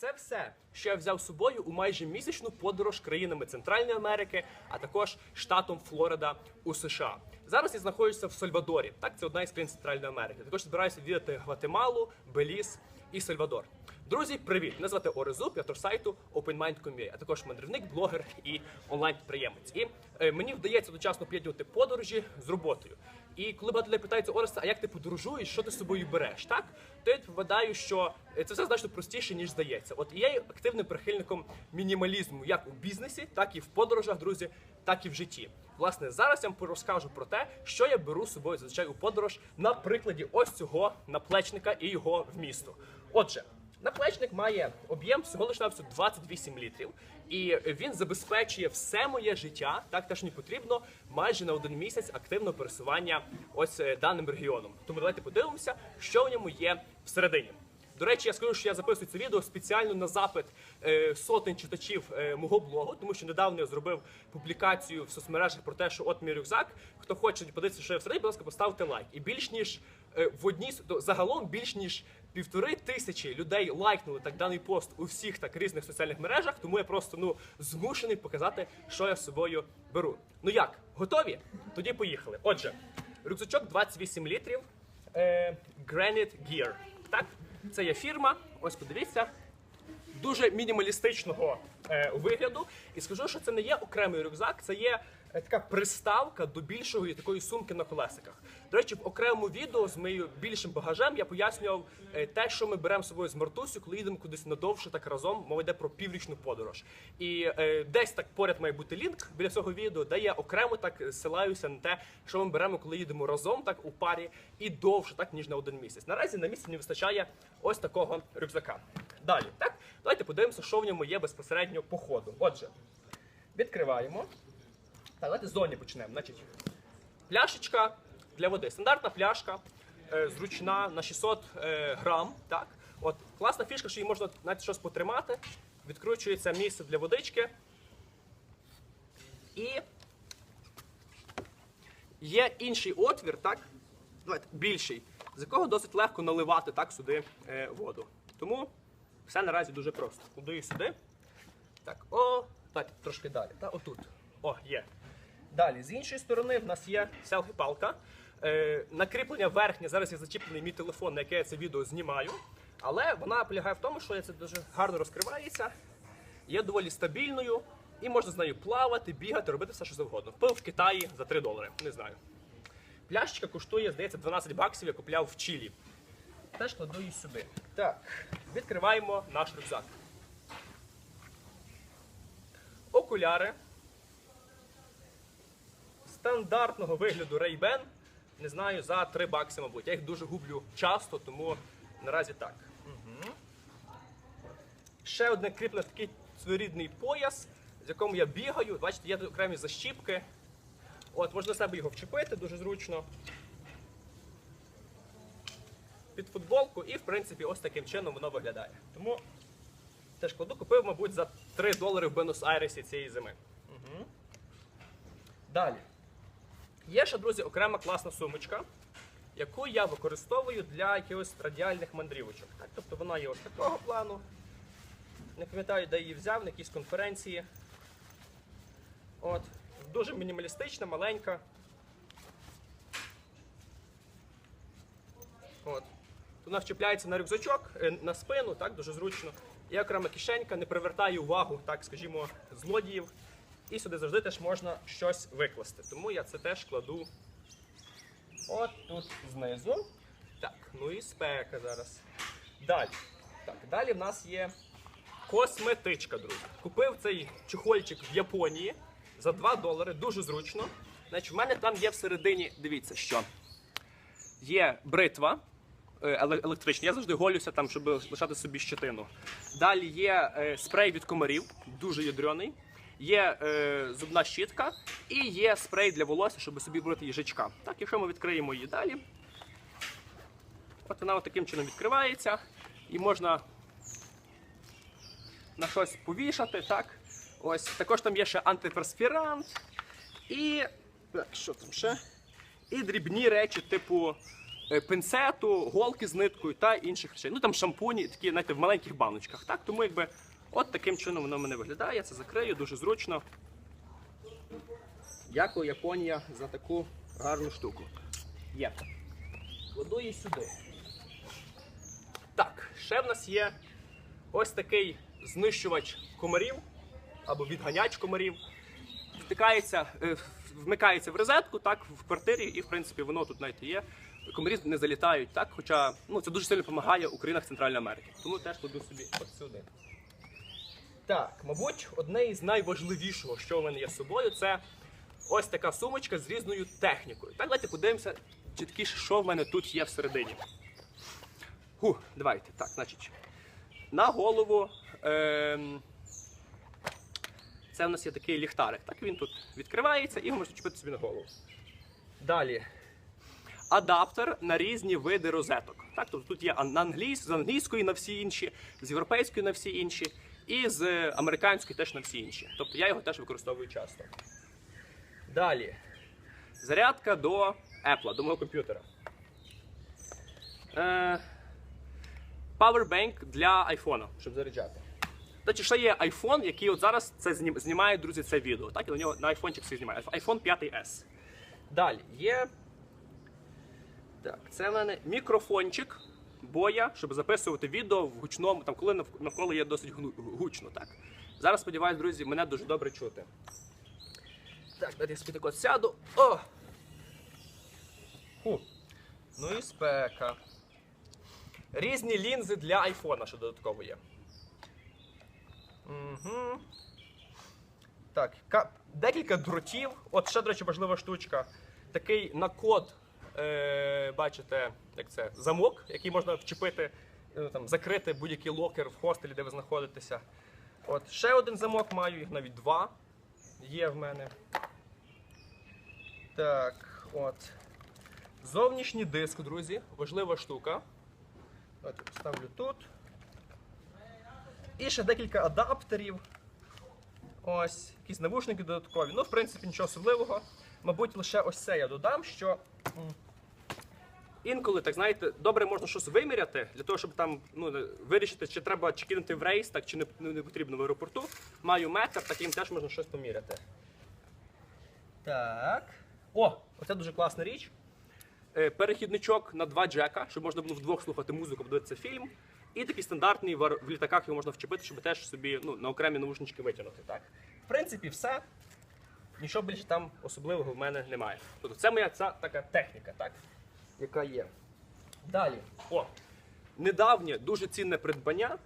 Це все, що я взяв з собою у майже місячну подорож країнами Центральної Америки, а також штатом Флорида у США. Зараз я знаходжуся в Сальвадорі. Так, це одна із країн Центральної Америки. Також збираюся відвідати Гватемалу, Беліз і Сальвадор. Друзі, привіт! Мене звати Орезуб, я автор сайту OpenMind.com.ua, а також мандрівник, блогер і онлайн-підприємець. І е, мені вдається одночасно поєднувати подорожі з роботою. І коли багато людей питаються Ореста, а як ти подорожуєш, що ти з собою береш? Так то я відповідаю, що е, це все значно простіше ніж здається. От я є активним прихильником мінімалізму як у бізнесі, так і в подорожах, друзі, так і в житті. Власне, зараз я вам розкажу про те, що я беру з собою зазвичай у подорож на прикладі ось цього наплечника і його вмісту. Отже. Наплечник має об'єм всього лише на 28 літрів, і він забезпечує все моє життя, так теж мені потрібно, майже на один місяць активного пересування ось е, даним регіоном. Тому давайте подивимося, що в ньому є всередині. До речі, я скажу, що я записую це відео спеціально на запит е, сотень читачів е, мого блогу, тому що недавно я зробив публікацію в соцмережах про те, що от мій рюкзак. Хто хоче подивитися, що я всередині, будь ласка, поставте лайк. І більш ніж в одній загалом більш ніж півтори тисячі людей лайкнули так даний пост у всіх так різних соціальних мережах. Тому я просто ну змушений показати, що я з собою беру. Ну як, готові? Тоді поїхали. Отже, рюкзачок 28 літрів. Е, Granite Gear. Так, це є фірма. Ось подивіться. Дуже мінімалістичного е, вигляду. І скажу, що це не є окремий рюкзак, це є така приставка до більшої такої сумки на колесиках. До речі, в окремому відео з моїм більшим багажем я пояснював е, те, що ми беремо з собою з Мартусю, коли їдемо кудись надовше, так разом. Мова йде про піврічну подорож. І е, десь так поряд має бути лінк біля цього відео, де я окремо так силаюся на те, що ми беремо, коли їдемо разом, так у парі, і довше, так ніж на один місяць. Наразі на місяць мені вистачає ось такого рюкзака. Далі, так, давайте подивимося, що в ньому є безпосередньо по ходу. Отже, відкриваємо. Так, давайте з зоні почнемо. Значить, пляшечка для води. Стандартна пляшка, е, зручна на 600 е, грам. Так? От, класна фішка, що її можна навіть щось потримати. Відкручується місце для водички. І є інший отвір, так? Давайте, більший, з якого досить легко наливати так сюди е, воду. Тому все наразі дуже просто. Куди її сюди. Так, о, так, трошки далі. Та, отут. О, є. Далі, з іншої сторони, в нас є селфі-палка. Е, накріплення верхнє, зараз є зачіплений мій телефон, на яке я це відео знімаю. Але вона полягає в тому, що це дуже гарно розкривається, є доволі стабільною, і можна з нею плавати, бігати, робити все, що завгодно. Пив в Китаї за 3 долари, не знаю. Пляшечка коштує, здається, 12 баксів, я купляв в Чилі. Теж кладу її сюди. Так, відкриваємо наш рюкзак. Окуляри стандартного вигляду Ray-Ban. Не знаю, за 3 бакси, мабуть. Я їх дуже гублю часто, тому наразі так. Ще одне кріплене такий своєрідний пояс, з якому я бігаю. Бачите, є тут окремі защіпки. От, можна себе його вчепити, дуже зручно. Під футболку, і в принципі ось таким чином воно виглядає. Тому теж кладу, купив, мабуть, за 3 долари в Бенус-Айресі цієї зими. Угу. Далі. Є ще, друзі, окрема класна сумочка, яку я використовую для якихось радіальних мандрівочок. Так, тобто вона є ось такого плану. Не пам'ятаю, де її взяв, на якійсь конференції. От. Дуже мінімалістична, маленька. От. Вона вчепляється на рюкзачок, е, на спину, так, дуже зручно. Є окрема кишенька, не привертає увагу, так скажімо, злодіїв. І сюди завжди теж можна щось викласти. Тому я це теж кладу от тут знизу. Так, ну і спека зараз. Далі. Так, далі в нас є косметичка, друзі. Купив цей чехольчик в Японії за 2 долари, дуже зручно. Значить, в мене там є всередині, дивіться, що є бритва е, електрична. Я завжди голюся там, щоб лишати собі щетину. Далі є е, спрей від комарів, дуже ядрений. Є е, зубна щітка і є спрей для волосся, щоб собі брати їжачка. Так, якщо ми відкриємо її далі, от вона таким чином відкривається і можна на щось повішати. Так. Ось також там є ще антиперспірант і так, що там ще? І дрібні речі, типу е, пинцету, голки з ниткою та інших речей. Ну там шампуні, такі, знаєте, в маленьких баночках. Так? Тому якби от таким чином воно в мене виглядає. Я це закрию, дуже зручно. Дякую, Японія, за таку гарну штуку. Є. Кладу її сюди. Так, ще в нас є ось такий знищувач комарів або відганяч комарів. Втикається, е, вмикається в розетку, так, в квартирі, і в принципі воно тут навіть є. Комарі не залітають, так, хоча ну, це дуже сильно допомагає у країнах Центральної Америки. Тому теж кладу собі от сюди. Так, мабуть, одне із найважливішого, що в мене є з собою, це ось така сумочка з різною технікою. Так, давайте подивимося чіткіше, що в мене тут є всередині. Ху, давайте. Так, значить. На голову. Ем, це в нас є такий ліхтарик. Так, він тут відкривається і його можна чіпити собі на голову. Далі. Адаптер на різні види розеток. Так, тобто тут є англійсь, з англійської на всі інші, з європейської на всі інші, і з американської теж на всі інші. Тобто я його теж використовую часто. Далі. Зарядка до Apple, до мого комп'ютера. Е, Powerbank для айфона, щоб заряджати. Речі, ще є iPhone, який от зараз це знімає, друзі, це відео. Так, і на нього на айфончик все знімає. iPhone 5S. Далі є. Так, це в мене мікрофончик боя, щоб записувати відео в гучному, там, коли навколо є досить гучно. Так. Зараз сподіваюсь, друзі, мене дуже добре чути. Так, я собі так от сяду. О! Фу. Ну і спека. Різні лінзи для айфона, що додатково є. Угу. Так, ка- декілька дротів. От ще, до речі, важлива штучка. Такий на код, е, бачите, як це, замок, який можна вчепити, е, там, закрити будь-який локер в хостелі, де ви знаходитеся. От ще один замок маю, їх навіть два є в мене. Так, от. Зовнішній диск, друзі, важлива штука. Давайте поставлю тут. І ще декілька адаптерів. Ось, якісь навушники додаткові. Ну, в принципі, нічого особливого. Мабуть, лише ось це я додам, що інколи, так знаєте, добре можна щось виміряти для того, щоб там ну, вирішити, чи треба чи кинути в рейс, так, чи не, ну, не потрібно в аеропорту. Маю метр, таким теж можна щось поміряти. Так. О, оце дуже класна річ. Е, Перехідничок на два джека, щоб можна було вдвох слухати музику, подивитися фільм. І такий стандартний в літаках його можна вчепити, щоб теж собі ну, на окремі наушнички витягнути. Так? В принципі, все. Нічого більше там особливого в мене немає. Тобто це моя ця така техніка, так? Яка є. Далі. О, недавнє дуже цінне придбання.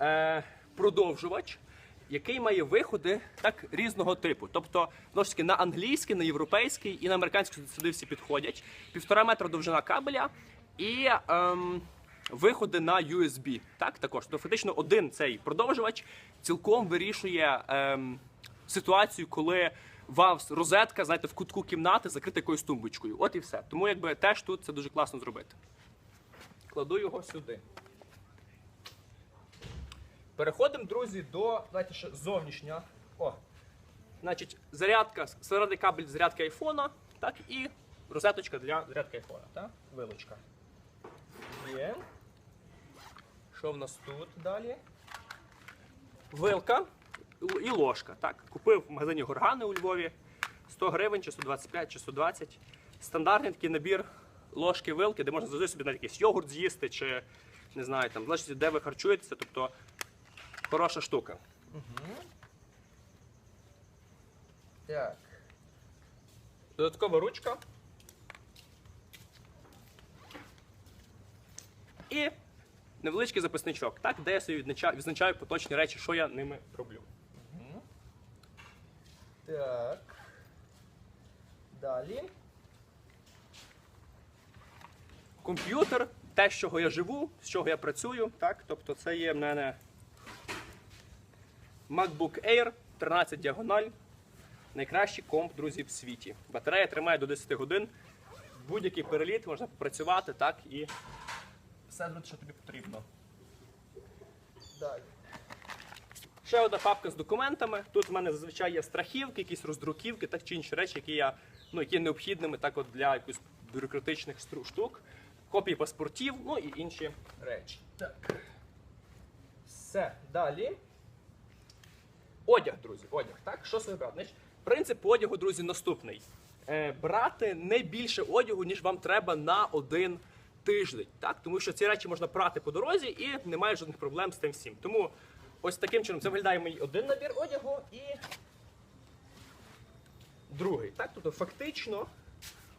Е, продовжувач, який має виходи так різного типу. Тобто, ж таки, на англійський, на європейський і на американський сюди всі підходять. Півтора метра довжина кабеля і ем, виходи на USB. Так, також. Тобто, фактично, один цей продовжувач цілком вирішує ем, ситуацію, коли у вас розетка, знаєте, в кутку кімнати закрита якоюсь тумбочкою. От і все. Тому якби теж тут це дуже класно зробити. Кладу його сюди. Переходимо, друзі, до давайте ще зовнішня. О, значить, зарядка, середній кабель зарядки айфона, так, і розеточка для зарядки айфона. Так? Вилочка. Є. Що в нас тут далі? Вилка і ложка. Так. Купив в магазині Горгани у Львові 100 гривень, чи 125, чи 120. Стандартний такий набір ложки вилки, де можна завжди собі навіть якийсь йогурт з'їсти, чи не знаю, там, залежить, де ви харчуєтеся, тобто хороша штука. Так. Додаткова ручка. І невеличкий записничок, так, де я собі відзначаю поточні речі, що я ними роблю. Так. Далі. Комп'ютер, те, з чого я живу, з чого я працюю. Так, тобто це є в мене MacBook Air 13 діагональ. Найкращий комп, друзі, в світі. Батарея тримає до 10 годин. Будь-який переліт можна попрацювати, так, і все, що тобі потрібно. Далі. Ще одна папка з документами. Тут в мене зазвичай є страхівки, якісь роздруківки, так чи інші речі, які я, ну, які необхідними так от для якихось бюрократичних штук. копії паспортів, ну і інші речі. Так. Все, далі. Одяг, друзі, одяг. Так, що собі брати? Принцип одягу, друзі, наступний. Е, брати не більше одягу, ніж вам треба на один тиждень. Так? Тому що ці речі можна прати по дорозі і немає жодних проблем з тим всім. Тому ось таким чином це виглядає мій один набір одягу і другий. Так? Тобто, фактично,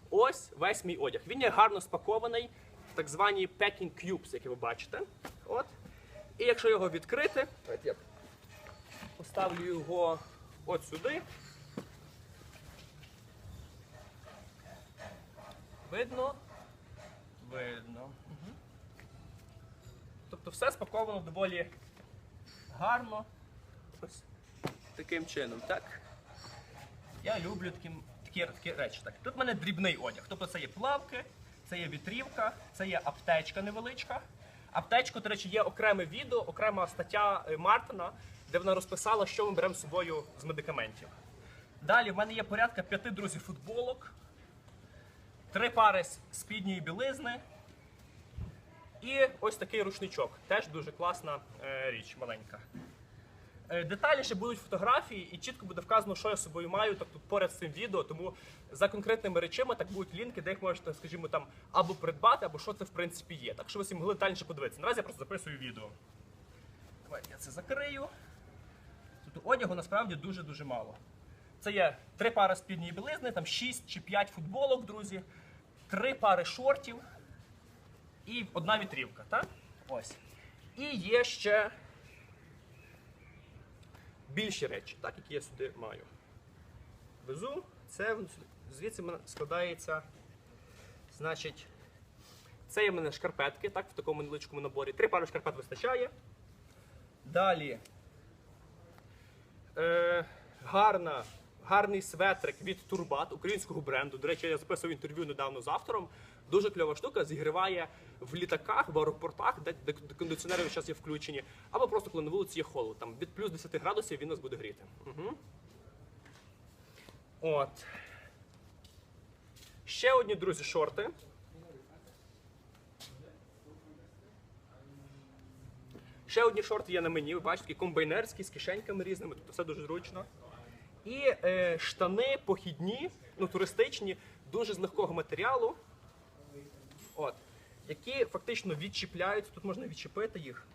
ось весь мій одяг. Він є гарно спакований в так звані packing cubes, які ви бачите. От. І якщо його відкрити, я поставлю його от сюди. Видно? Видно. Тобто все спаковано доволі гарно. Ось таким чином, так? Я люблю такі, такі, такі речі. Так. Тут в мене дрібний одяг. Тобто це є плавки, це є вітрівка, це є аптечка невеличка. Аптечку, до речі, є окреме відео, окрема стаття е, Мартина, де вона розписала, що ми беремо з собою з медикаментів. Далі в мене є порядка п'яти друзів футболок, три пари спідньої білизни і ось такий рушничок. Теж дуже класна е, річ, маленька. Е, Детальніше будуть фотографії і чітко буде вказано, що я собою маю, тобто поряд з цим відео. Тому за конкретними речами так будуть лінки, де їх можете, скажімо, там або придбати, або що це в принципі є. Так що ви всі могли детальніше подивитися. Наразі я просто записую відео. Давайте я це закрию. Тобто одягу насправді дуже-дуже мало. Це є три пари спідньої білизни, там 6 чи 5 футболок, друзі, три пари шортів і одна вітрівка. Так? Ось. І є ще більші речі, так, які я сюди маю. Везу, це звідси складається. Значить, це є в мене шкарпетки, так, в такому невеличкому наборі. Три пари шкарпет вистачає. Далі е, гарна, гарний светрик від Турбат українського бренду. До речі, я записував інтерв'ю недавно з автором. Дуже кльова штука, зігріває в літаках, в аеропортах, де, де кондиціонери час є включені, або просто коли на вулиці є холод. Там від плюс 10 градусів він нас буде гріти. Угу. От. Ще одні, друзі, шорти. Ще одні шорти є на мені, ви бачите, такі комбайнерські з кишеньками різними, тобто все дуже зручно. І е, штани похідні, ну туристичні, дуже з легкого матеріалу. От, які фактично відчіпляються, тут можна відчепити їх.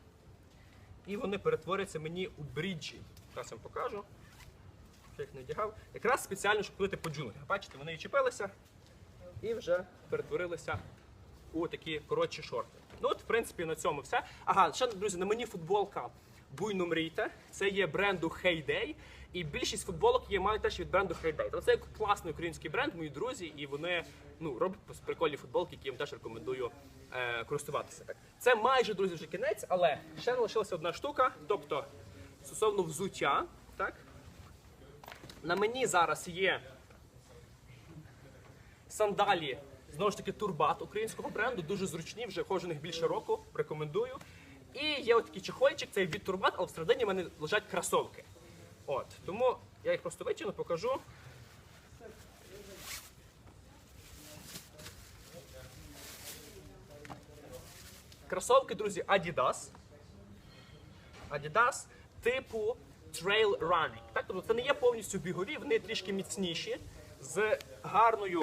І вони перетворяться мені у бріджі. Зараз вам покажу. Я їх не вдягав. Якраз спеціально, щоб ходити по джунглях. Бачите, вони відчепилися і вже перетворилися у такі коротші шорти. Ну от, в принципі, на цьому все. Ага, ще, друзі, на мені футболка Буйно мрійте. Це є бренду Heyday. І більшість футболок є мають теж від бренду. Тобто це класний український бренд, мої друзі, і вони ну, роблять прикольні футболки, які я вам теж рекомендую е, користуватися. Так. Це майже, друзі, вже кінець, але ще лишилася одна штука. Тобто, стосовно взуття, так? На мені зараз є сандалі, знову ж таки, турбат українського бренду, дуже зручні, вже в них більше року, рекомендую. І є от такий чехольчик, це від турбат, але всередині в мене лежать кросовки. От, тому я їх просто витягну, покажу. Кросовки, друзі, Adidas. Adidas типу Trail Running. Так, тобто це не є повністю бігові, вони трішки міцніші, з гарною,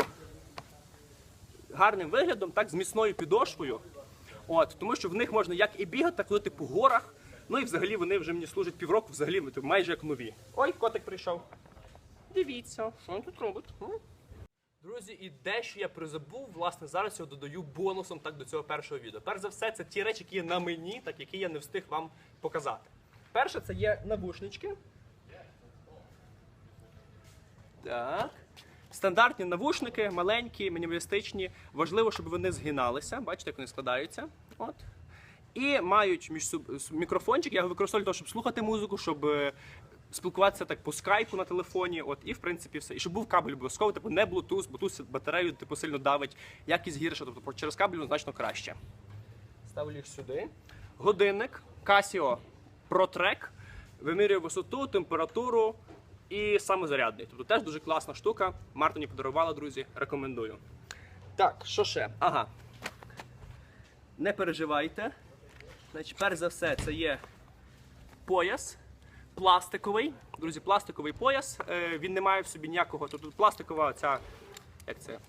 гарним виглядом, так, з міцною підошвою. От, тому що в них можна як і бігати, так ходити по горах. Ну і взагалі вони вже мені служать півроку, взагалі майже як нові. Ой, котик прийшов. Дивіться, що він тут робить. Друзі, і дещо я призабув, власне, зараз я додаю бонусом так до цього першого відео. Перш за все, це ті речі, які є на мені, так які я не встиг вам показати. Перше, це є навушнички. Так. Стандартні навушники, маленькі, мінімалістичні. Важливо, щоб вони згиналися. Бачите, як вони складаються. От. І мають між мікрофончик. Я його використовую для того, щоб слухати музику, щоб е, спілкуватися так по скайпу на телефоні. От, і в принципі все. І щоб був кабель обов'язково, типу не Bluetooth, Bluetooth батарею типу, сильно давить, якість гірша, тобто через кабель значно краще. Ставлю їх сюди. Годинник Casio ProTrack вимірює висоту, температуру і самозарядний. Тобто теж дуже класна штука. Марта подарувала, друзі, рекомендую. Так, що ще? Ага. не переживайте. Значить, перш за все, це є пояс пластиковий. Друзі, пластиковий пояс. Е, Він не має в собі ніякого. Тут пластикова ця, як це?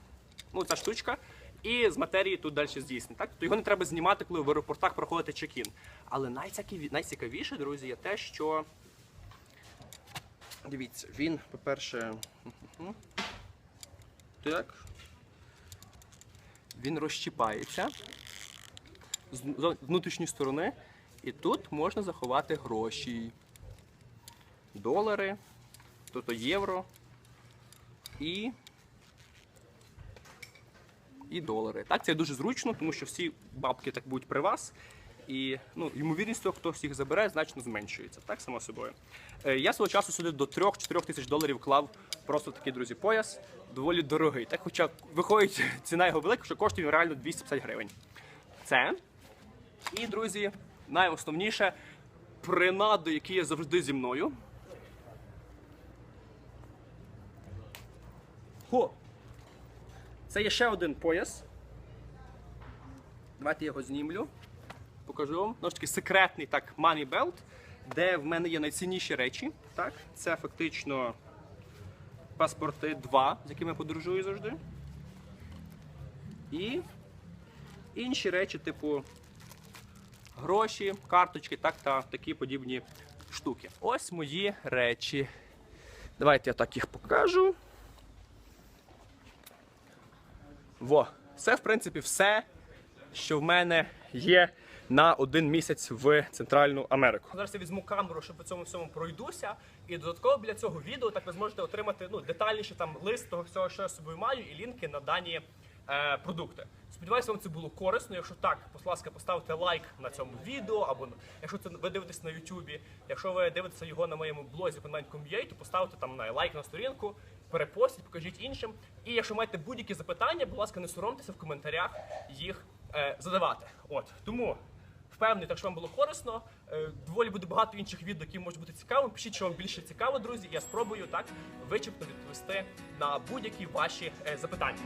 Ну, ця штучка. І з матерії тут далі здійснено. Так? Тобто його не треба знімати, коли в аеропортах проходите чек-ін. Але найцікавіше, друзі, є те, що. Дивіться, він, по-перше. Так. Він розщіпається з внутрішньої сторони. І тут можна заховати гроші. Долари, тобто євро і. І долари. Так, це дуже зручно, тому що всі бабки так будуть при вас. І ну, ймовірність того, хто їх забере, значно зменшується. Так, само собою. Е, я свого часу сюди до 3-4 тисяч доларів клав просто такий, друзі, пояс. Доволі дорогий. Так, хоча виходить ціна його велика, що коштує реально 250 гривень. Це. І, друзі, найосновніше принаду, які є завжди зі мною. Хо! Це є ще один пояс. Давайте його знімлю. Покажу вам. Знову ж таки, секретний так, money belt, де в мене є найцінніші речі. Так? Це фактично паспорти 2, з якими я подорожую завжди. І інші речі, типу гроші, карточки, так та такі подібні штуки. Ось мої речі. Давайте я так їх покажу. Во, це в принципі все, що в мене є на один місяць в Центральну Америку. Зараз я візьму камеру, щоб по цьому всьому пройдуся. І додатково біля цього відео так ви зможете отримати ну, детальніше там лист того всього, що я з собою маю, і лінки на дані продукти. Сподіваюся, вам це було корисно. Якщо так, будь ласка, поставте лайк на цьому відео, або якщо це ви дивитесь на Ютубі, якщо ви дивитеся його на моєму блозі Content.com.ua, то поставте там на лайк на сторінку, перепостіть, покажіть іншим. І якщо маєте будь-які запитання, будь ласка, не соромтеся в коментарях їх е, задавати. От тому. Впевнений, так що вам було корисно. Е, Доволі буде багато інших відео, які можуть бути цікавими. Пишіть, що вам більше цікаво, друзі. і Я спробую так вичерпно відповісти на будь-які ваші е, запитання.